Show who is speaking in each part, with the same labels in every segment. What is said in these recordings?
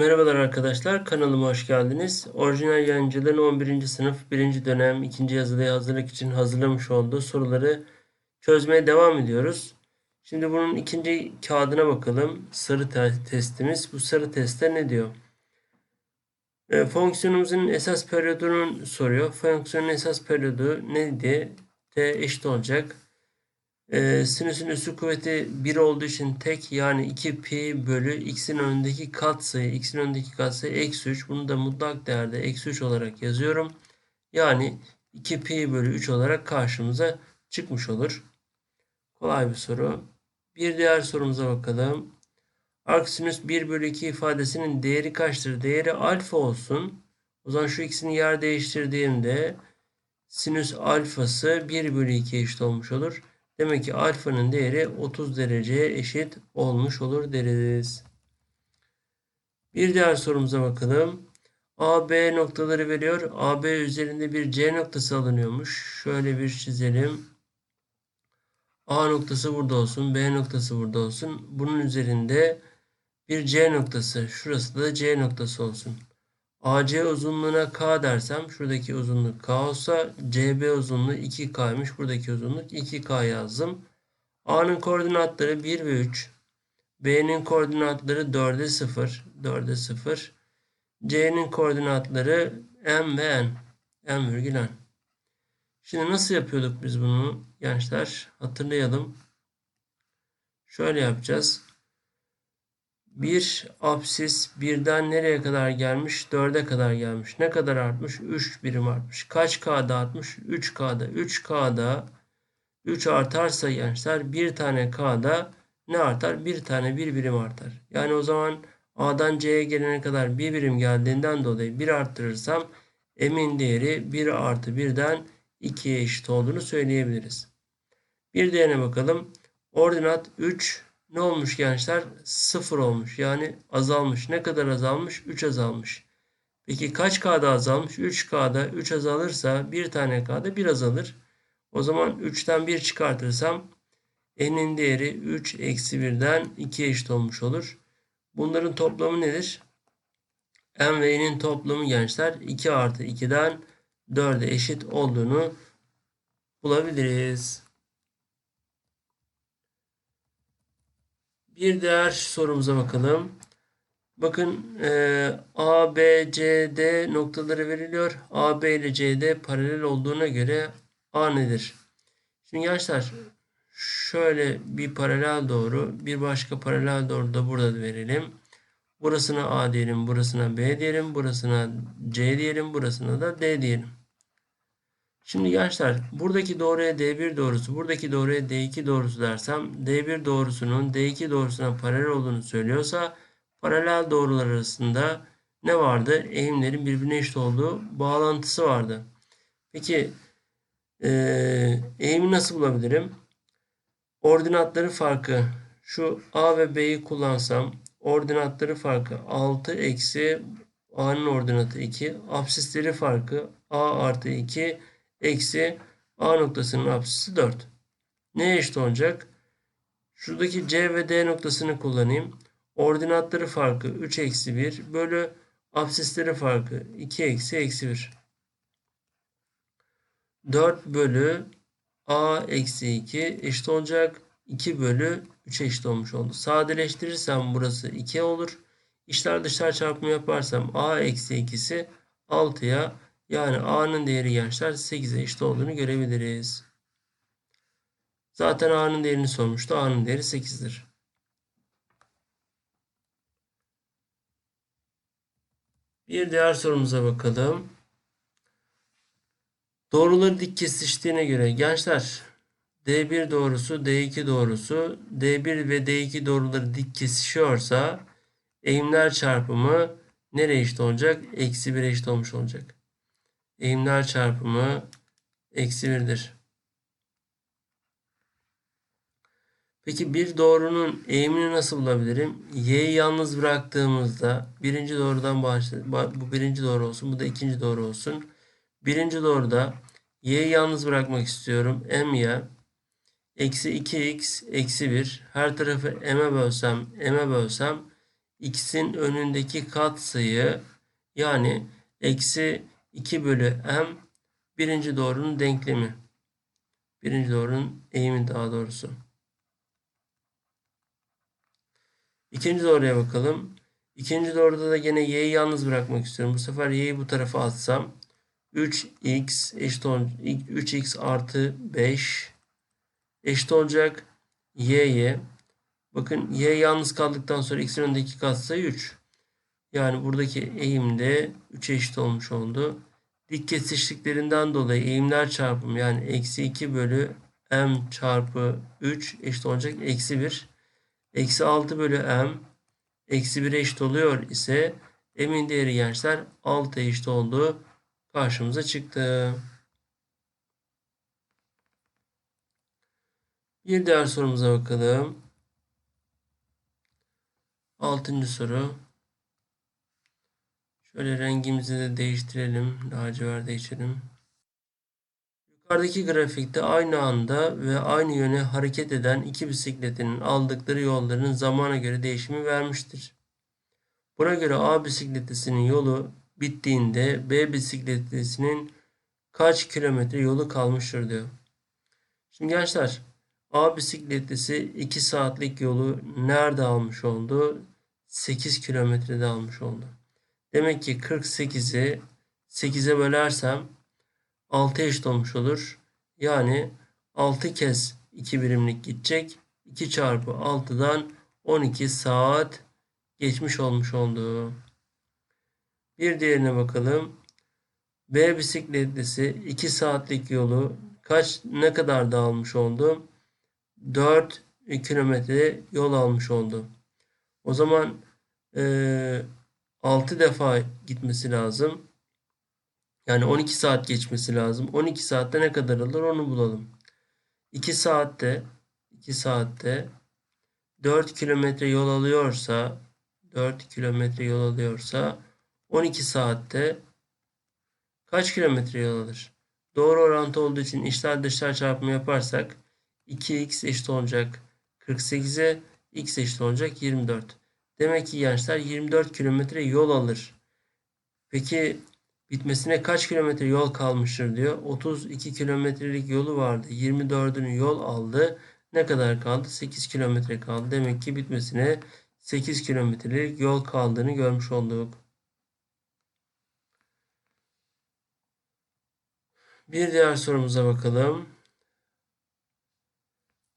Speaker 1: Merhabalar arkadaşlar, kanalıma hoş geldiniz. Orijinal Yayıncılığın 11. sınıf 1. dönem 2. yazılıya hazırlık için hazırlamış olduğu soruları çözmeye devam ediyoruz. Şimdi bunun ikinci kağıdına bakalım. Sarı testimiz. Bu sarı testte ne diyor? E, fonksiyonumuzun esas periyodunu soruyor. Fonksiyonun esas periyodu neydi? T eşit olacak. E, sinüsün üssü kuvveti 1 olduğu için tek yani 2 pi bölü x'in önündeki katsayı x'in önündeki katsayı eksi 3. Bunu da mutlak değerde eksi 3 olarak yazıyorum. Yani 2 pi bölü 3 olarak karşımıza çıkmış olur. Kolay bir soru. Bir diğer sorumuza bakalım. Arcsinüs 1 bölü 2 ifadesinin değeri kaçtır? Değeri alfa olsun. O zaman şu ikisini yer değiştirdiğimde sinüs alfası 1 bölü 2 eşit olmuş olur. Demek ki alfanın değeri 30 dereceye eşit olmuş olur deriz. Bir diğer sorumuza bakalım. A, B noktaları veriyor. A, B üzerinde bir C noktası alınıyormuş. Şöyle bir çizelim. A noktası burada olsun. B noktası burada olsun. Bunun üzerinde bir C noktası. Şurası da C noktası olsun. AC uzunluğuna K dersem şuradaki uzunluk K olsa CB uzunluğu 2K'ymış. Buradaki uzunluk 2K yazdım. A'nın koordinatları 1 ve 3. B'nin koordinatları 4'e 0. 4'e 0. C'nin koordinatları M ve N. M virgül N. Şimdi nasıl yapıyorduk biz bunu gençler? Hatırlayalım. Şöyle yapacağız. Bir apsis birden nereye kadar gelmiş? Dörde kadar gelmiş. Ne kadar artmış? 3 birim artmış. Kaç K'da artmış? 3 K'da. 3 K'da 3 artarsa gençler bir tane K'da ne artar? Bir tane bir birim artar. Yani o zaman A'dan C'ye gelene kadar bir birim geldiğinden dolayı 1 arttırırsam M'in değeri 1 artı 1'den 2'ye eşit olduğunu söyleyebiliriz. Bir diğerine bakalım. Ordinat 3 ne olmuş gençler? 0 olmuş. Yani azalmış. Ne kadar azalmış? 3 azalmış. Peki kaç K'da azalmış? 3K'da 3 azalırsa bir tane K'da 1 azalır. O zaman 3'ten 1 çıkartırsam n'in değeri 3 eksi 1'den 2 eşit olmuş olur. Bunların toplamı nedir? n ve n'in toplamı gençler 2 artı 2'den 4'e eşit olduğunu bulabiliriz. Bir diğer sorumuza bakalım. Bakın e, A, B, C, D noktaları veriliyor. A, B ile C, D paralel olduğuna göre A nedir? Şimdi gençler şöyle bir paralel doğru bir başka paralel doğru da burada verelim. Burasına A diyelim, burasına B diyelim, burasına C diyelim, burasına da D diyelim. Şimdi gençler buradaki doğruya D1 doğrusu, buradaki doğruya D2 doğrusu dersem D1 doğrusunun D2 doğrusuna paralel olduğunu söylüyorsa paralel doğrular arasında ne vardı? Eğimlerin birbirine eşit olduğu bağlantısı vardı. Peki ee, eğimi nasıl bulabilirim? Ordinatları farkı şu A ve B'yi kullansam ordinatları farkı 6 eksi A'nın ordinatı 2 absisleri farkı A artı 2 eksi A noktasının apsisi 4. Neye eşit olacak? Şuradaki C ve D noktasını kullanayım. Ordinatları farkı 3 eksi 1 bölü absisleri farkı 2 eksi eksi 1. 4 bölü A eksi 2 eşit olacak. 2 bölü 3 eşit olmuş oldu. Sadeleştirirsem burası 2 olur. İşler dışlar çarpımı yaparsam A eksi 2'si 6'ya yani A'nın değeri gençler 8'e eşit olduğunu görebiliriz. Zaten A'nın değerini sormuştu. A'nın değeri 8'dir. Bir diğer sorumuza bakalım. Doğruları dik kesiştiğine göre gençler D1 doğrusu D2 doğrusu D1 ve D2 doğruları dik kesişiyorsa eğimler çarpımı nereye eşit olacak? Eksi 1 eşit olmuş olacak. Eğimler çarpımı eksi 1'dir. Peki bir doğrunun eğimini nasıl bulabilirim? Y'yi yalnız bıraktığımızda birinci doğrudan başlayalım. Bu birinci doğru olsun. Bu da ikinci doğru olsun. Birinci doğruda y'yi yalnız bırakmak istiyorum. m ya eksi 2x eksi 1 her tarafı m'e bölsem m'e bölsem x'in önündeki katsayı yani eksi 2 bölü m birinci doğrunun denklemi. Birinci doğrunun eğimi daha doğrusu. İkinci doğruya bakalım. İkinci doğruda da yine y'yi yalnız bırakmak istiyorum. Bu sefer y'yi bu tarafa atsam 3x eşit olacak 3x artı 5 eşit olacak y'ye. Bakın y yalnız kaldıktan sonra x'in önündeki katsayı 3. Yani buradaki eğim de 3'e eşit olmuş oldu. Dik kesişliklerinden dolayı eğimler çarpımı yani eksi 2 bölü m çarpı 3 eşit olacak eksi 1. Eksi 6 bölü m eksi 1'e eşit oluyor ise m'in değeri gençler 6'ya eşit olduğu karşımıza çıktı. Bir diğer sorumuza bakalım. Altıncı soru. Şöyle rengimizi de değiştirelim. Laciverde içelim. Yukarıdaki grafikte aynı anda ve aynı yöne hareket eden iki bisikletinin aldıkları yolların zamana göre değişimi vermiştir. Buna göre A bisikletisinin yolu bittiğinde B bisikletisinin kaç kilometre yolu kalmıştır diyor. Şimdi gençler A bisikletlisi 2 saatlik yolu nerede almış oldu? 8 kilometrede almış oldu. Demek ki 48'i 8'e bölersem 6 eşit olmuş olur. Yani 6 kez 2 birimlik gidecek. 2 çarpı 6'dan 12 saat geçmiş olmuş oldu. Bir diğerine bakalım. B bisikletlisi 2 saatlik yolu kaç ne kadar dağılmış oldu? 4 kilometre yol almış oldu. O zaman e, 6 defa gitmesi lazım. Yani 12 saat geçmesi lazım. 12 saatte ne kadar alır onu bulalım. 2 saatte 2 saatte 4 kilometre yol alıyorsa 4 kilometre yol alıyorsa 12 saatte kaç kilometre yol alır? Doğru orantı olduğu için içler dışlar çarpımı yaparsak 2x eşit olacak 48'e x eşit olacak 24. Demek ki gençler 24 kilometre yol alır. Peki bitmesine kaç kilometre yol kalmıştır diyor. 32 kilometrelik yolu vardı. 24'ünü yol aldı. Ne kadar kaldı? 8 kilometre kaldı. Demek ki bitmesine 8 kilometrelik yol kaldığını görmüş olduk. Bir diğer sorumuza bakalım.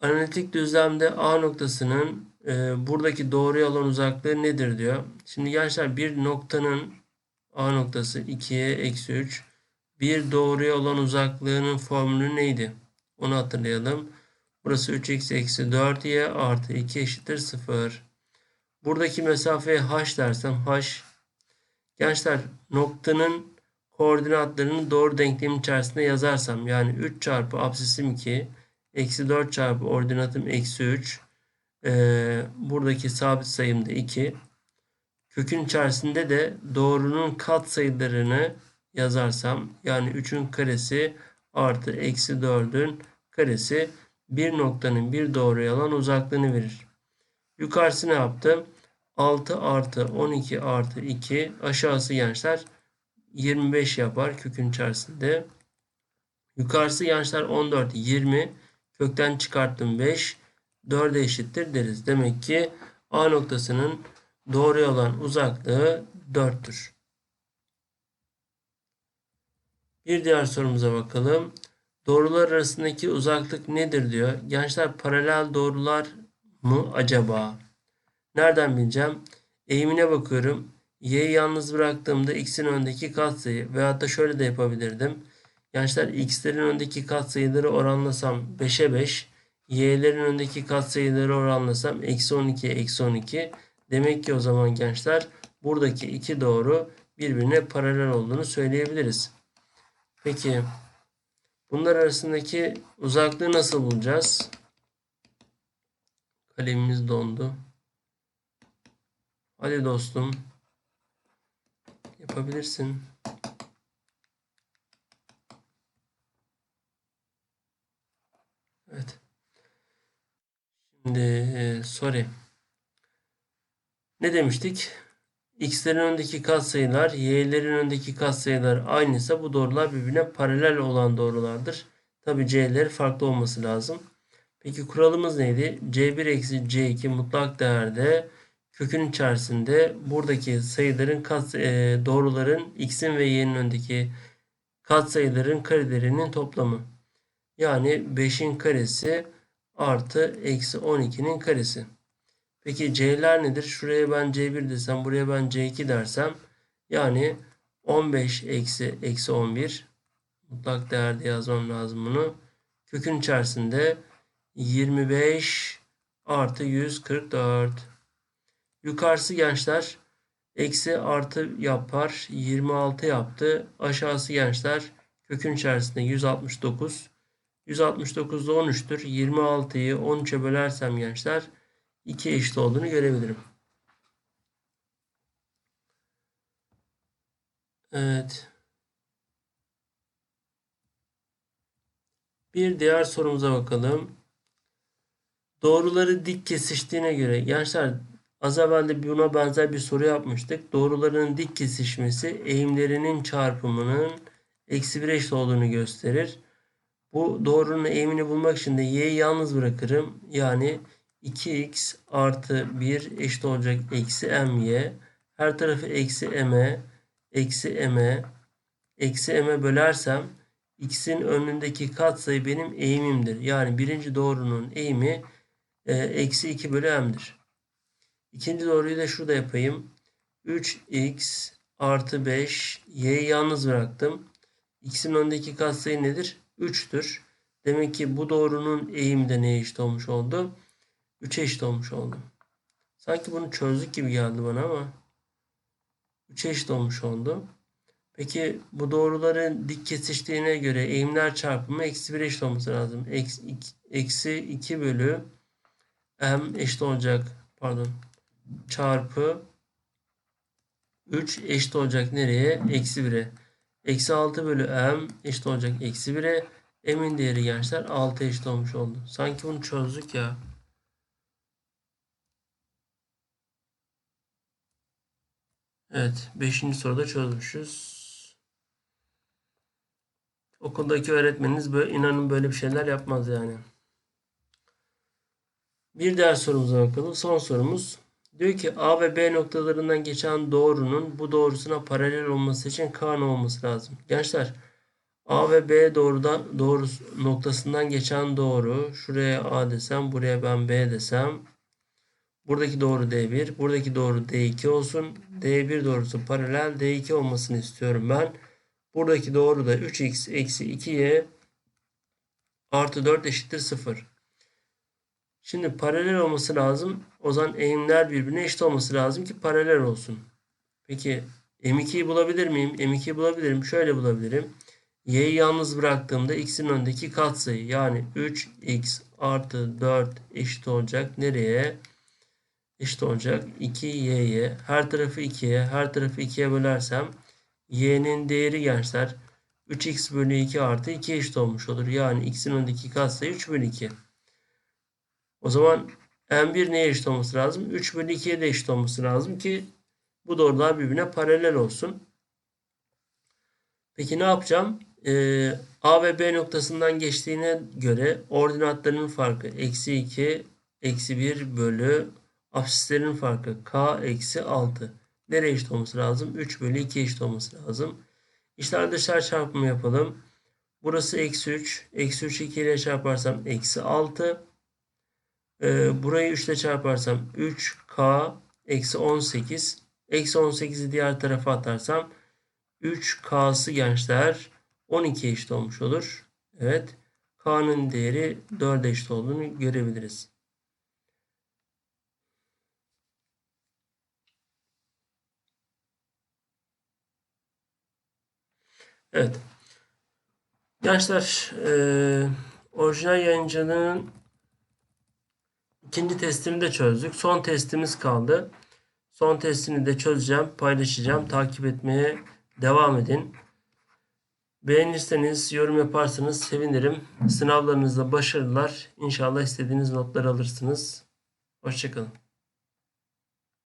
Speaker 1: Analitik düzlemde A noktasının e, buradaki doğru alan uzaklığı nedir diyor. Şimdi gençler bir noktanın A noktası 2'ye eksi 3 bir doğruya olan uzaklığının formülü neydi? Onu hatırlayalım. Burası 3x eksi 4y artı 2 eşittir 0. Buradaki mesafeye h dersem h gençler noktanın koordinatlarını doğru denklemin içerisinde yazarsam yani 3 çarpı absisim 2 eksi 4 çarpı ordinatım eksi 3 ee, buradaki sabit sayım da 2 kökün içerisinde de doğrunun kat sayılarını yazarsam yani 3'ün karesi artı eksi 4'ün karesi bir noktanın bir doğruya alan uzaklığını verir. Yukarısı ne yaptım? 6 artı 12 artı 2 aşağısı gençler 25 yapar kökün içerisinde. Yukarısı gençler 14 20 kökten çıkarttım 5 4'e eşittir deriz. Demek ki A noktasının doğru olan uzaklığı 4'tür. Bir diğer sorumuza bakalım. Doğrular arasındaki uzaklık nedir diyor. Gençler paralel doğrular mı acaba? Nereden bileceğim? Eğimine bakıyorum. Y'yi yalnız bıraktığımda x'in öndeki katsayı veyahut da şöyle de yapabilirdim. Gençler x'lerin öndeki katsayıları oranlasam 5'e 5. Y'lerin öndeki katsayıları oranlasam eksi 12'ye eksi 12. Demek ki o zaman gençler buradaki iki doğru birbirine paralel olduğunu söyleyebiliriz. Peki bunlar arasındaki uzaklığı nasıl bulacağız? Kalemimiz dondu. Hadi dostum. Yapabilirsin. Evet. Şimdi sorry. ne demiştik? X'lerin önündeki katsayılar, Y'lerin önündeki katsayılar aynıysa bu doğrular birbirine paralel olan doğrulardır. Tabi C'leri farklı olması lazım. Peki kuralımız neydi? C1 eksi C2 mutlak değerde kökün içerisinde buradaki sayıların kat, e, doğruların x'in ve y'nin önündeki katsayıların karelerinin toplamı. Yani 5'in karesi artı eksi 12'nin karesi. Peki c'ler nedir? Şuraya ben c1 desem buraya ben c2 dersem yani 15 eksi eksi 11 mutlak değerde yazmam lazım bunu. Kökün içerisinde 25 artı 144. Yukarısı gençler eksi artı yapar 26 yaptı. Aşağısı gençler kökün içerisinde 169. 169 da 13'tür. 26'yı 13'e bölersem gençler 2 eşit olduğunu görebilirim. Evet. Bir diğer sorumuza bakalım. Doğruları dik kesiştiğine göre gençler az evvel de buna benzer bir soru yapmıştık. Doğruların dik kesişmesi eğimlerinin çarpımının eksi 1 eşit olduğunu gösterir. Bu doğrunun eğimini bulmak için de y'yi yalnız bırakırım. Yani 2x artı 1 eşit olacak eksi my. Her tarafı eksi m'e eksi m'e eksi m'e bölersem x'in önündeki katsayı benim eğimimdir. Yani birinci doğrunun eğimi e, eksi 2 bölü m'dir. İkinci doğruyu da şurada yapayım. 3x artı 5 y'yi yalnız bıraktım. x'in önündeki katsayı nedir? 3'tür. Demek ki bu doğrunun eğimi de neye eşit olmuş oldu? 3'e eşit olmuş oldu. Sanki bunu çözdük gibi geldi bana ama 3'e eşit olmuş oldu. Peki bu doğruların dik kesiştiğine göre eğimler çarpımı eksi 1 eşit olması lazım. Eksi 2 bölü m eşit olacak pardon çarpı 3 eşit olacak nereye? Eksi 1'e. Eksi 6 bölü m eşit olacak eksi 1'e. M'in değeri gençler 6 eşit olmuş oldu. Sanki bunu çözdük ya. Evet. 5. soruda çözmüşüz. Okuldaki öğretmeniniz böyle, inanın böyle bir şeyler yapmaz yani. Bir diğer sorumuza bakalım. Son sorumuz. Diyor ki A ve B noktalarından geçen doğrunun bu doğrusuna paralel olması için K ne olması lazım? Gençler A ve B doğrudan doğru noktasından geçen doğru. Şuraya A desem, buraya ben B desem. Buradaki doğru D1, buradaki doğru D2 olsun. D1 doğrusu paralel D2 olmasını istiyorum ben. Buradaki doğru da 3x eksi 2y artı 4 eşittir 0. Şimdi paralel olması lazım. O zaman eğimler birbirine eşit olması lazım ki paralel olsun. Peki M2'yi bulabilir miyim? M2'yi bulabilirim. Şöyle bulabilirim. Y'yi yalnız bıraktığımda x'in önündeki katsayı yani 3x artı 4 eşit olacak. Nereye? Eşit olacak 2y'ye. Her tarafı 2'ye. Her tarafı 2'ye bölersem y'nin değeri gençler 3x bölü 2 artı 2 eşit olmuş olur. Yani x'in önündeki katsayı 3 bölü 2. O zaman m1 neye eşit olması lazım? 3 bölü 2'ye de eşit olması lazım ki bu doğrular birbirine paralel olsun. Peki ne yapacağım? Ee, A ve B noktasından geçtiğine göre ordinatlarının farkı eksi 2 eksi 1 bölü absislerin farkı k eksi 6. Nereye eşit olması lazım? 3 bölü 2 eşit olması lazım. İşler dışlar çarpımı yapalım. Burası eksi 3. Eksi 3 2 ile çarparsam eksi 6. Ee, burayı 3 ile çarparsam 3k eksi 18. Eksi 18'i diğer tarafa atarsam 3k'sı gençler 12 eşit olmuş olur. Evet. K'nın değeri 4 eşit olduğunu görebiliriz. Evet. Gençler e, orijinal yayıncılığın ikinci testini de çözdük. Son testimiz kaldı. Son testini de çözeceğim, paylaşacağım. Takip etmeye devam edin. Beğenirseniz, yorum yaparsanız sevinirim. Sınavlarınızda başarılar. İnşallah istediğiniz notları alırsınız. Hoşçakalın.